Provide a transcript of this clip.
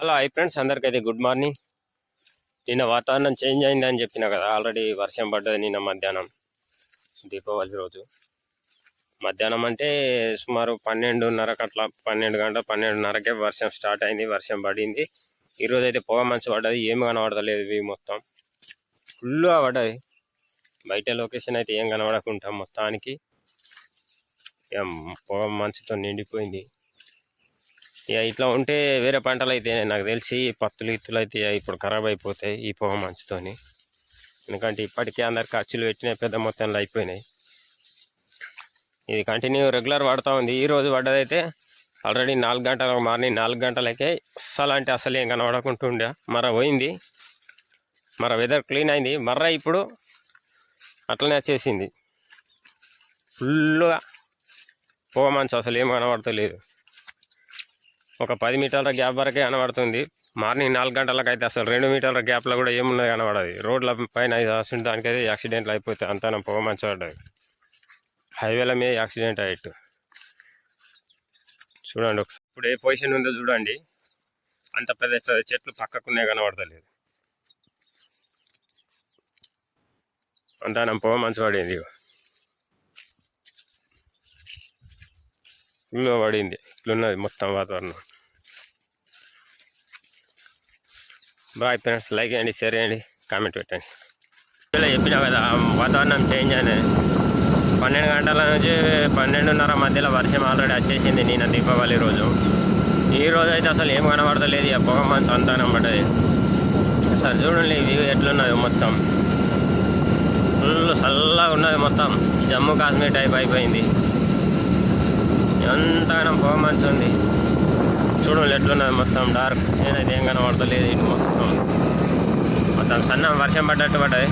Hello hi friends అందరికైతే good morning. నిన్న వాతావరణం చేంజ్ అయిందని చెప్పిన కదా ఆల్రెడీ వర్షం పడ్డది నిన్న మధ్యాహ్నం దీపావళి రోజు. మధ్యాహ్నం అంటే సుమారు పన్నెండున్నరకు అట్లా పన్నెండు గంటల పన్నెండున్నరకే వర్షం స్టార్ట్ అయింది వర్షం పడింది. ఈరోజు అయితే పొగ మంచి పడ్డది ఏమి కనబడతలేదు ఇవి మొత్తం. ఫుల్గా పడ్డది. బయట లొకేషన్ అయితే ఏం కనబడకుంటాం మొత్తానికి. పొగ మంచుతో నిండిపోయింది. ఇక ఇట్లా ఉంటే వేరే పంటలు అయితే నాకు తెలిసి పత్తులు ఇత్తులు అయితే ఇప్పుడు ఖరాబ్ అయిపోతాయి ఈ పొగ మంచుతోని. ఎందుకంటే ఇప్పటికే అందరు ఖర్చులు పెట్టినాయి పెద్ద మొత్తంలో అయిపోయినాయి. ఇది కంటిన్యూ రెగ్యులర్ పడుతూ ఉంది. ఈ రోజు పడ్డదైతే ఆల్రెడీ నాలుగు గంటల మార్నింగ్ నాలుగు గంటలకే అస్సలు అంటే అసలు ఏం కనబడకుంటుండే. మర పోయింది మర వెదర్ క్లీన్ అయింది. మర్ర ఇప్పుడు అట్లనే వచ్చేసింది ఫుల్గా పొగ మంచు అసలు ఏం కనబడతలేదు. ఒక పది మీటర్ల గ్యాప్ వరకే కనబడుతుంది. మార్నింగ్ నాలుగు గంటలకు అయితే అసలు రెండు మీటర్ల గ్యాప్లో కూడా ఏమున్నది కనబడదు. రోడ్ల పైన అసలు దానికైతే యాక్సిడెంట్లు అయిపోతాయి అంతా పొగ మంచి పడ్డది హైవేల మీద యాక్సిడెంట్ అయ్యట్టు. చూడండి ఒకసారి. ఇప్పుడు ఏ పొజిషన్ ఉందో చూడండి. అంత పెద్ద చెట్లు పక్కకునే కనబడతలేదు. అంతా నా పొగ మంచి పడింది ఫుల్గా పడింది. ఇట్లున్నది మొత్తం వాతావరణం. బాయ్ ఫ్రెండ్స్ లైక్ చేయండి షేర్ చేయండి కామెంట్ పెట్టండి. ఇలా చెప్పినా కదా వాతావరణం చేంజ్ అని. పన్నెండు గంటల నుంచి పన్నెండున్నర మధ్యలో వర్షం ఆల్రెడీ వచ్చేసింది నేను దీపావళి రోజు. ఈ రోజు అయితే అసలు ఏం కనబడతలేదు పొగ మంచు అంతా కనబడ్డది అసలు చూడండి వ్యూ ఎట్లున్నది మొత్తం. ఫుల్ చల్లగా ఉన్నది మొత్తం. జమ్మూ కాశ్మీర్ టైప్ అయిపోయింది. ఎంతగానో పొగ మంచి ఉంది. చూడండి ఎట్లున్నది మొత్తం. డార్క్ చేను ఏం కనబడతలేదు ఇటు మొత్తం. మొత్తం సన్న వర్షం పడ్డట్టు పడ్డది.